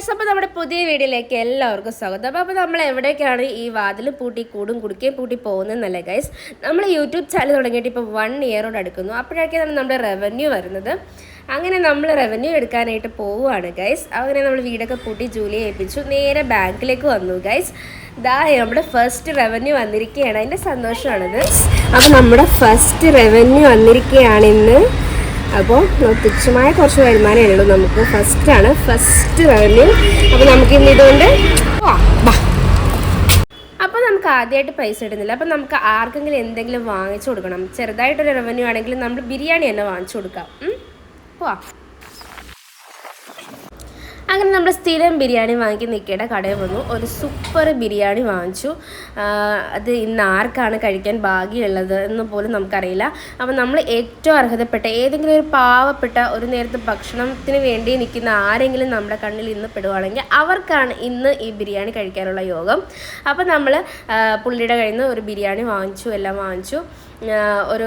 Guys അപ്പോൾ നമ്മുടെ പുതിയ വീഡിയോയിലേക്ക് എല്ലാവർക്കും സ്വാഗതം. അപ്പോൾ നമ്മൾ എവിടേക്കാണ് ഈ വാതിൽ പൂട്ടി കൂടും കുടുക്കുകയും പൂട്ടി പോകുന്നതെന്നല്ലേ ഗൈസ് നമ്മൾ യൂട്യൂബ് ചാനൽ തുടങ്ങിയിട്ട് ഇപ്പോൾ വൺ ഇയറോട് അടുക്കുന്നു. അപ്പോഴൊക്കെയാണ് നമ്മുടെ റവന്യൂ വരുന്നത്. അങ്ങനെ നമ്മൾ റവന്യൂ എടുക്കാനായിട്ട് പോവുകയാണ് ഗൈസ് അങ്ങനെ നമ്മൾ വീടൊക്കെ പൂട്ടി ജോലി ഏൽപ്പിച്ചു. നേരെ ബാങ്കിലേക്ക് വന്നു ഗൈസ് ദാ നമ്മുടെ ഫസ്റ്റ് റവന്യൂ വന്നിരിക്കുകയാണ്. അതിന്റെ സന്തോഷമാണിത്. അപ്പോൾ നമ്മുടെ ഫസ്റ്റ് റവന്യൂ വന്നിരിക്കുകയാണ് ഇന്ന്. അപ്പോൾ തുച്ഛമായ കുറച്ച് വരുമാനമേ ഉള്ളൂ നമുക്ക്. ഫസ്റ്റ് ആണ് ഫസ്റ്റ് റവന്യൂ അപ്പോൾ നമുക്ക് ഇന്ന് ഇതുകൊണ്ട് അപ്പോൾ നമുക്ക് ആദ്യമായിട്ട് പൈസ ഇടുന്നില്ല. അപ്പോൾ നമുക്ക് ആർക്കെങ്കിലും എന്തെങ്കിലും വാങ്ങിച്ചു കൊടുക്കണം. ചെറുതായിട്ടൊരു റവന്യൂ ആണെങ്കിൽ നമ്മൾ ബിരിയാണി തന്നെ വാങ്ങിച്ചു കൊടുക്കാം. പോവാ. അങ്ങനെ നമ്മൾ സ്ഥിരം ബിരിയാണി വാങ്ങിക്കി നിൽക്കേണ്ട കടയിൽ വന്നു. ഒരു സൂപ്പർ ബിരിയാണി വാങ്ങിച്ചു. അത് ഇന്ന് ആർക്കാണ് കഴിക്കാൻ ഭാഗ്യമുള്ളത് എന്ന് പോലും നമുക്കറിയില്ല. അപ്പം നമ്മൾ ഏറ്റവും അർഹതപ്പെട്ട ഏതെങ്കിലും ഒരു പാവപ്പെട്ട ഒരു നേരത്തെ ഭക്ഷണത്തിന് വേണ്ടി നിൽക്കുന്ന ആരെങ്കിലും നമ്മുടെ കണ്ണിൽ ഇന്ന് പെടുവാണെങ്കിൽ അവർക്കാണ് ഇന്ന് ഈ ബിരിയാണി കഴിക്കാനുള്ള യോഗം. അപ്പം നമ്മൾ പുള്ളിയുടെ കയ്യിൽ നിന്ന് ഒരു ബിരിയാണി വാങ്ങിച്ചു എല്ലാം വാങ്ങിച്ചു. ഒരു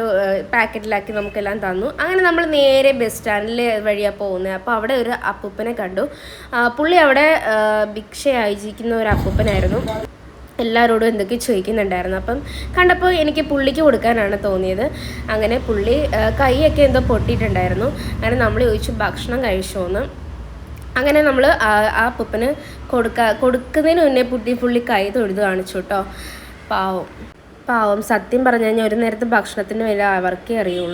പാക്കറ്റിലാക്കി നമുക്കെല്ലാം തന്നു. അങ്ങനെ നമ്മൾ നേരെ ബസ് സ്റ്റാൻഡിൽ വഴിയാണ് പോകുന്നത്. അപ്പോൾ അവിടെ ഒരു അപ്പൂപ്പനെ കണ്ടു. പുള്ളി അവിടെ ഭിക്ഷയായി ജീവിക്കുന്ന ഒരു അപ്പൂപ്പനായിരുന്നു. എല്ലാവരോടും എന്തൊക്കെ ചോദിക്കുന്നുണ്ടായിരുന്നു. അപ്പം കണ്ടപ്പോൾ എനിക്ക് പുള്ളിക്ക് കൊടുക്കാനാണ് തോന്നിയത്. അങ്ങനെ പുള്ളി കൈയൊക്കെ എന്തോ പൊട്ടിയിട്ടുണ്ടായിരുന്നു. അങ്ങനെ നമ്മൾ ചോദിച്ചു ഭക്ഷണം കഴിച്ചോന്ന്? അങ്ങനെ നമ്മൾ ആ പുപ്പന് കൊടുക്ക കൊടുക്കുന്നതിന് മുന്നേ പുട്ടി പുള്ളി കൈ തൊഴുത് കാണിച്ചു കേട്ടോ. പാവം. പാവം. സത്യം പറഞ്ഞു കഴിഞ്ഞാൽ ഒരു നേരത്തെ ഭക്ഷണത്തിന് വില അവർക്കേ അറിയുള്ളൂ.